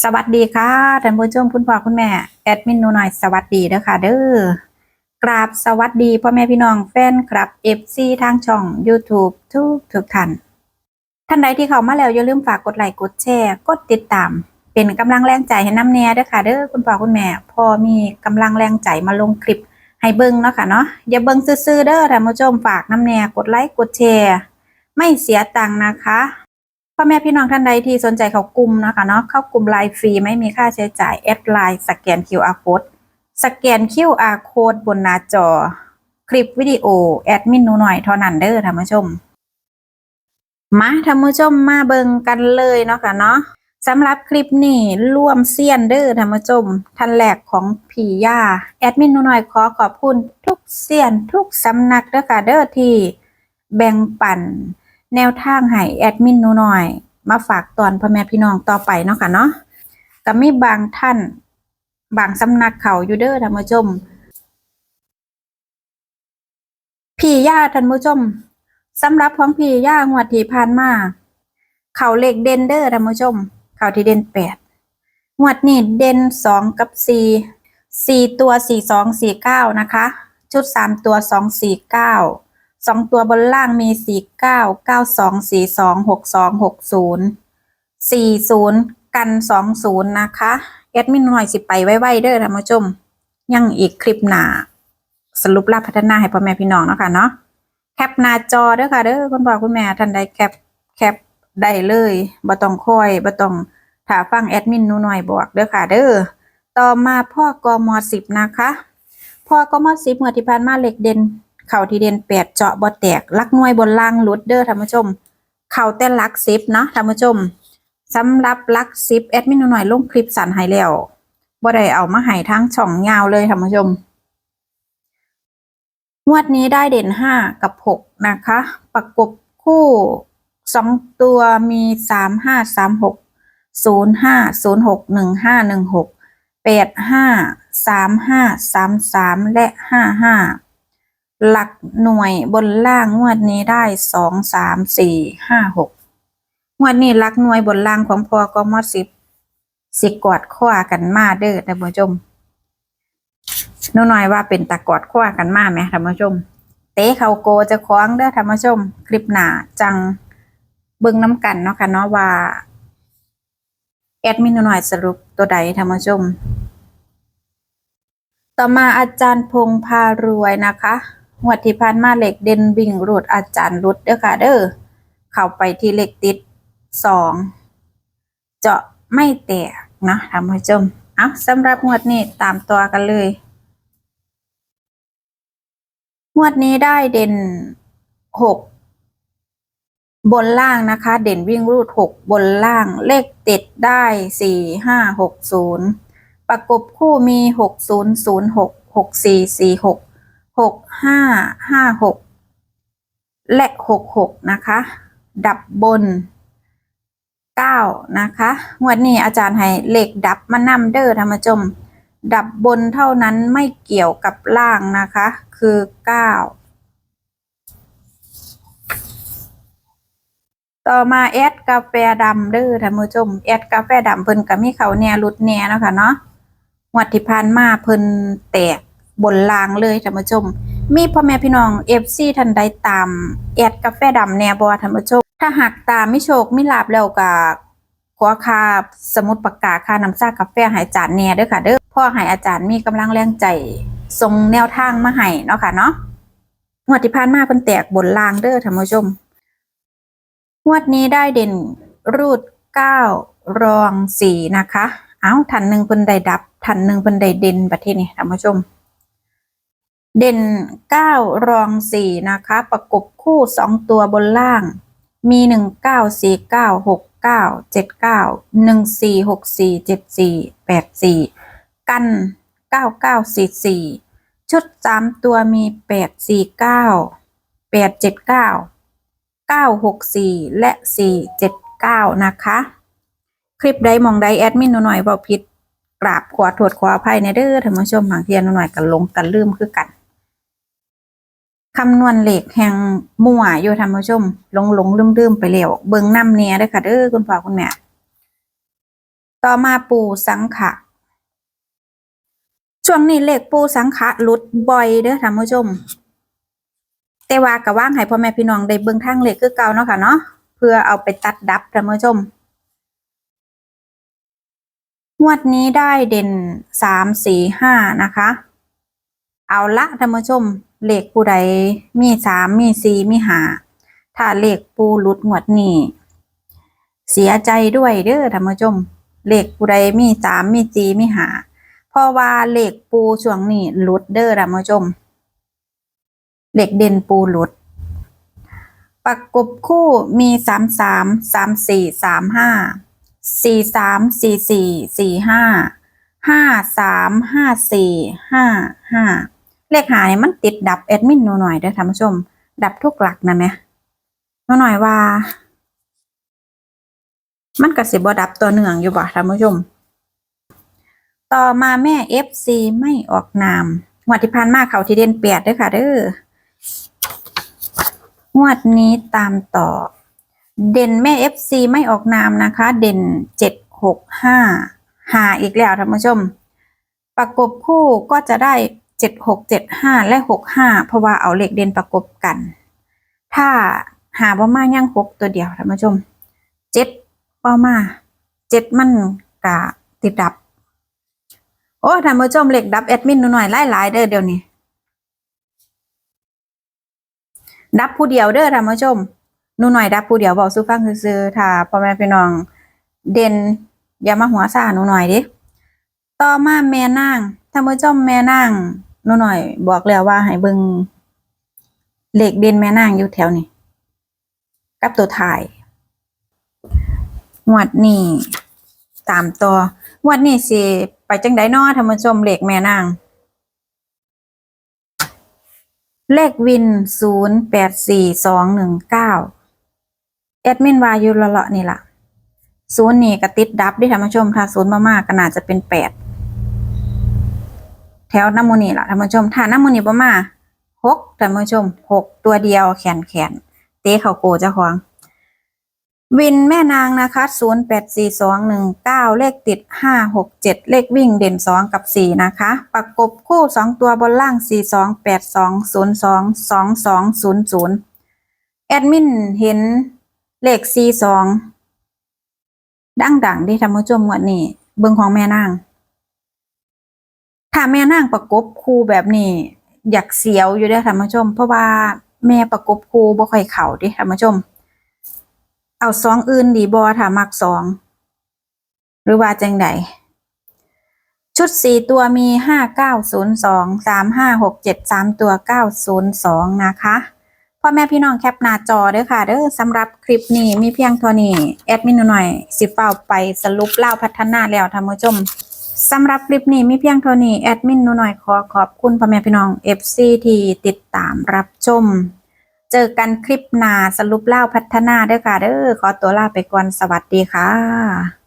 สวัสดีค่ะท่านผู้ชมคุณพ่อคุณแม่แอดมินหนูหน่อยสวัสดีเด้อค่ะเด้อกราบสวัสดีพ่อแม่พี่น้องแฟนคลับ FC ทางช่อง YouTube ทุกทุกท่านท่านใดที่เข้ามาแล้วอย่าลืมฝากกดไลค์กดแชร์กดติดตาม เป็นกำลังแรงใจให้น้ำแน่เด้อค่ะเด้อคุณพ่อคุณแม่ พอมีกำลังแรงใจมาลงคลิปให้เบิ่งเนาะค่ะเนาะอย่าเบิ่งซื่อๆเด้อท่านผู้ชมฝากน้ำแน่กดไลค์กดแชร์ ไม่เสียตังค์นะคะ พ่อแม่พี่น้องท่านใดที่สนใจเขากลุ่มนะคะเนาะเข้ากลุ่มไลน์ฟรีไม่มีค่าใช้จ่ายแอดไลน์สแกน QR code สแกน QR code บนหน้าจอ คลิปวิดีโอแอดมินหนูหน่อยเท่านั้นเด้อท่านผู้ชม มาท่านผู้ชมมาเบิ่งกันเลยเนาะค่ะเนาะสำหรับคลิปนี้ร่วมเซียนเด้อท่านผู้ชมท่านแรกของผีย่าแอดมินหนูหน่อยขอขอบคุณทุกเซียนทุกสำนักเด้อค่ะเด้อที่แบ่งปัน แนวทางให้แอดมินหนูหน่อย มาฝากตอนพ่อแม่พี่น้องต่อไปเนาะค่ะเนาะก็มีบางท่าน บางสำนักเขาอยู่เด้อท่านผู้ชม พี่ย่าท่านผู้ชมสำหรับของพี่ย่างวดที่ผ่านมาเขาเลขเด่นเด้อท่านผู้ชม เขาที่เด่นแปดงวดนี้เด่นสองกับสี่สี่ตัวสี่สองสี่เก้านะคะ ชุดสามตัวสองสี่เก้า สองตัวบนล่างมีสี่เก้าเก้าสองสี่สองหกสองหกศูนย์สี่ศูนย์กันสองศูนย์นะคะแอดมินหน่อยสิไปไว้ๆเด้อท่านผู้ชม ยังอีกคลิปหนาสรุปลาพัฒนาให้พ่อแม่พี่น้องเนาะค่ะเนาะแคปหน้าจอเด้อค่ะเด้อคุณพ่อคุณแม่ท่านใดแคปแคปได้เลยบ่ต้องคอยบ่ต้องถ้าฟังแอดมินหนูหน่อยบอกเด้อค่ะเด้อต่อมาพ่อกมสิบนะคะ พ่อกมสิบเมื่อที่ผ่านมาเหล็กเด่น เข่าที่เด่นแปดเจาะบ่แตกลักน่วยบนล่างลุดเด้อท่านผู้ชม เข่าแต่ลักซิปเนาะท่านผู้ชมสำหรับลักซิปแอดมินหน่อยลงคลิปสั่นให้แล้วบ่ได้เอามาให้ทั้งช่องยาวเลยท่านผู้ชมงวดนี้ได้เด่นห้ากับหกนะคะ ประกบคู่สองตัวมีสามห้าสามหกศูนย์ห้าศูนย์หกหนึ่งห้าหนึ่งหกแปดห้าสามห้าสามสามและห้าห้า หลักหน่วยบนล่างงวดนี้ได้สองสามสี่ห้าหกงวดนี้หลักหน่วยบนล่างของพอกมสิบสิกอดข้อกันมาเด้อท่านผู้ชมนูหน่อยว่าเป็นตะกอดข้อกันมาไหมท่านผู้ชม เตะเขาโกจะคล้องเด้อท่านผู้ชม คลิปหนาจังเบิ่งน้ำกันเนาะค่ะเนาะว่าแอดมินหนูหน่อยสรุปตัวใดท่านผู้ชม ต่อมาอาจารย์พงพารวยนะคะ งวดที่ผ่านมาเหล็กเด่นวิ่งรูดอาจารย์รุดเด้อค่ะเด้อเข้าไปที่เหล็กติดสองเจาะไม่แตกนะท่านผู้ชมเอาสำหรับงวดนี้ตามตัวกันเลยงวดนี้ได้เด่นหกบนล่างนะคะ เด่นวิ่งรูดหกบนล่าง เลขติดได้สี่ห้าหกศูนย์ประกบคู่มีหกศูนย์ศูนย์หกหกสี่สี่หก หกห้าห้าหกและหกหกนะคะ ดับบนเก้านะคะงวดนี้อาจารย์ให้เลขดับมานำเด้อท่านผู้ชม ดับบนเท่านั้นไม่เกี่ยวกับล่างนะคะ คือเก้าต่อมาแอดกาแฟดำเด้อท่านผู้ชมแอดกาแฟดำเพิ่นก็มีเขาแหน่รุดแหน่เนะคะเนาะงวดที่ผ่านมาเพิ่นแตก บนลางเลยท่านผู้ชม มีพ่อแม่พี่น้องเอฟซีท่านใดตามแอดกาแฟดำแนบ่ท่านผู้ชม ถ้าหากตามไม่โชคไม่ลาบแล้วก็ขอค่าสมุดปากกาค่าน้ำซ่ากาแฟห้อาจารย์แน่เด้อค่ะเด้อพ่อให้อาจารย์มีกำลังแรงใจส่งแนวทางมาให้เนาะค่ะเนาะงวดที่ผ่านมาเพิ่นแตกบนลางเด้อท่านผู้ชมงวดนี้ได้เด่นรูดเก้ารองสี่นะคะ เอ้าทันหนึ่งเพิ่นได้ดับ ทันหนึ่งเพิ่นได้เด่นประเทศนี้ท่านผู้ชม เด่นเก้ารองสี่นะคะ ประกบคู่สองตัวบนล่าง มีหนึ่งเก้าสี่เก้าหกเก้าเจ็ดเก้าหนึ่งสี่หกสี่เจ็ดสี่แปดสี่กันเก้าเก้าสี่สี่ชุดสามตัวมีแปดสี่เก้าแปดเจ็ดเก้าเก้าหกสี่และสี่เจ็ดเก้านะคะ คลิปใดมองใดแอดมินหนูหน่อยบอกผิดกราบขอโทษขออภัยในเด้อท่านผู้ชมบางเทียนหน่อยกันลงกันลืมคือกัน คำนวณเหลขแห่งมั่วอยู่ท่านผู้ชมหลงหลงลืมลืมไปแล้วเบิ่งน้ำเนี่ยเด้ค่ะเด้อคุณพ่อคุณแม่ต่อมาปูสังขะ ช่วงนี้เหลขปูสังขะหลุดบ่อยเด้อท่านผู้ชม แต่ว่าก็ว่างให้พ่อแม่พี่น้องได้เบิ่งทางเหลขคือเก่าเนาะค่ะเนาะเพื่อเอาไปตัดดับท่านผู้ชมงวดนี้ได้เด่นสามสี่ห้านะคะ เอาละท่านผู้ชมเลขผู้ใดมีสามมีสี่มีห้าถ้าเลขปูหลุดงวดนี้เสียใจด้วยเด้อท่านผู้ชมเลขผู้ใดมีสามมีสี่มีห้าเพราะว่าเลขปูช่วงนี้หลุดเด้อท่านผู้ชมเลขเด่นปูหลุดประกบคู่มีสามสามสามสี่สามห้าสี่สามสี่สี่สี่ห้าห้าสามห้าสี่ห้าห้า เลขหาเนี่ยมันติดดับแอดมินหนูหน่อยเด้อท่านผู้ชม ดับทุกหลักนะแม่หนูหน่อยว่า มันกระสิบดับตัวเนื่องอยู่บ่ท่านผู้ชม ต่อมาแม่ FC ไม่ออกนามงวดที่ผ่านมาเขาที่เด่นเปียดเด้อค่ะเด้องวดนี้ตามต่อ เด่นแม่ FC ไม่ออกนามนะคะ เด่นเจ็ดหกห้าหาอีกแล้วท่านผู้ชม ประกบคู่ก็จะได้ เจ็ดหกเจ็ดห้าและหกห้าเพราะว่าเอาเลขเด่นประกบกัน ถ้าหาบ่มาย่างหกตัวเดียวท่านผู้ชมเจ็ดบ่มาเจ็ดมันกะติดดับ โอ้ท่านผู้ชมเลขดับแอดมินหนูหน่อยหลายๆเด้อเดี๋ยวนี้ดับผู้เดียวเด้อท่านผู้ชมหนูหน่อยดับผู้เดียวบอกสู้ฟังซื่อๆถ้าพ่อแม่พี่น้องเด่นอย่ามาหัวซ่าหนูหน่อยดิต่อมาแม่นางท่านผู้ชมแม่นาง หนูหน่อยบอกแล้วว่าให้เบิ่งเหลขเด่นแม่นางอยู่แถวนี้กับตัวถ่ายงวดนี้ตามต่องวดนี้สิไปจังไดน้อท่านผู้ชมเหลขแม่นาง เลขวินศูนย์แปดสี่สองหนึ่งเก้าแอดมินวาอยุละละนี่ล่ะศูนย์นี่ก็ติดดับด้วยท่านผู้ชมถ้าศูนย์มากๆก็น่าจะเป็นแปด แถวน้ำมูนี่ล่ะท่านผู้ชมถ้าน้ำมูนี่ประมาหกท่านผู้ชมหกตัวเดียวแขนแขนเตะเข่าโกเจ้าของวินแม่นางนะคะศูนย์แปดสี่สองหนึ่งเก้าเลขติดห้าหกเจ็ดเลขวิ่งเด่นสองกับสี่นะคะ ประกบคู่สองตัวบนล่างสี่สองแปดสองศูนย์สองสองสองศูนย์ศูนย์แอดมินเห็นเลขสี่สองดังดังๆที่ทำผู้ชมงวดนี้เบิ่งของแม่นาง ถ้าแม่นางประกบคู่แบบนี้ อยากเสียวอยู่ด้อท่านผู้ชม เพราะว่าแม่ประกบคู่บ่ค่อยเข่าด้ท่านผู้ชม เอาสองอื่นดีบอถ้ามักสองหรือว่าจังใดชุดสี่ตัวมีห้าเก้าศูนย์สองสามห้าหกเจ็ดสามตัวเก้าศูนย์สองนะคะพ่อแม่พี่น้องแคปหน้าจอเด้อค่ะเด้อสำหรับคลิปนี้มีเพียงเท่านี้แอดมินหน่อย สิเฝ้าไปสรุปเล่าพัฒนาแล้วท่านผู้ชม สำหรับคลิปนี้มีเพียงเท่านี้แอดมินหน่อยขอขอบคุณพ่อแม่พี่น้อง FC ที่ติดตามรับชม เจอกันคลิปหน้าสรุปเล่าพัฒนาเด้อค่ะเด้อขอตัวลาไปก่อนสวัสดีค่ะ